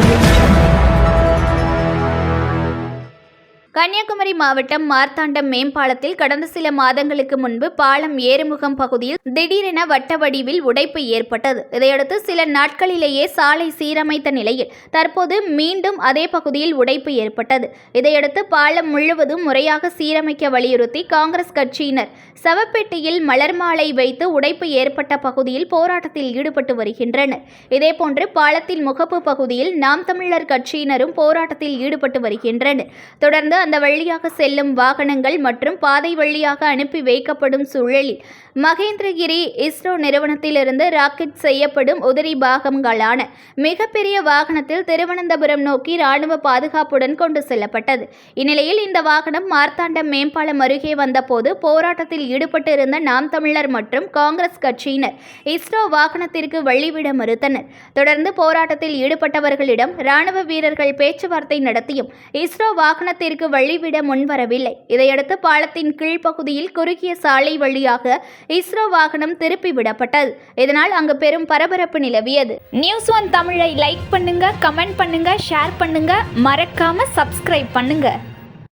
audio Kanyakumari மாவட்டம் மார்த்தாண்டம் மேம்பாலத்தில் கடந்த சில மாதங்களுக்கு முன்பு பாலம் ஏறுமுகம் பகுதியில் திடீரென வட்ட வடிவில் உடைப்பு ஏற்பட்டது. இதையடுத்து சில நாட்களிலேயே சாலை சீரமைத்த நிலையில் தற்போது மீண்டும் அதே பகுதியில் உடைப்பு ஏற்பட்டது. இதையடுத்து பாலம் முழுவதும் முறையாக சீரமைக்க வலியுறுத்தி காங்கிரஸ் கட்சியினர் சவப்பெட்டியில் மலர் மாலை வைத்து உடைப்பு ஏற்பட்ட பகுதியில் போராட்டத்தில் ஈடுபட்டு வருகின்றனர். இதேபோன்று பாலத்தின் முகப்பு பகுதியில் நாம் தமிழர் கட்சியினரும் போராட்டத்தில் ஈடுபட்டு வருகின்றனர். தொடர்ந்து அந்த வழியாக செல்லும் வாகனங்கள் மற்றும் பாதை வழியாக அனுப்பி வைக்கப்படும் சூழலில் மகேந்திரகிரி இஸ்ரோ நிறுவனத்திலிருந்து ராக்கெட் செய்யப்படும் உதிரி பாகங்களான மிகப்பெரிய வாகனத்தில் திருவனந்தபுரம் நோக்கி ராணுவ பாதுகாப்புடன் கொண்டு செல்லப்பட்டது. இந்நிலையில் இந்த வாகனம் மார்த்தாண்டம் மேம்பாலம் அருகே வந்தபோது போராட்டத்தில் ஈடுபட்டிருந்த நாம் தமிழர் மற்றும் காங்கிரஸ் கட்சியினர் இஸ்ரோ வாகனத்திற்கு வழிவிட மறுத்தனர். தொடர்ந்து போராட்டத்தில் ஈடுபட்டவர்களிடம் ராணுவ வீரர்கள் பேச்சுவார்த்தை நடத்தியும் இஸ்ரோ வாகனத்திற்கு வழிவிட முன்வரவில்லை. இதையடுத்து பாலத்தின் கீழ்ப்பகுதியில் குறுகிய சாலை வழியாக இஸ்ரோ வாகனம் திருப்பி விடப்பட்டது. இதனால் அங்கு பெரும் பரபரப்பு நிலவியது. நியூஸ் ஒன் தமிழை லைக் பண்ணுங்க கமெண்ட் பண்ணுங்க ஷேர் பண்ணுங்க. மறக்காம சப்ஸ்கிரைப் பண்ணுங்க.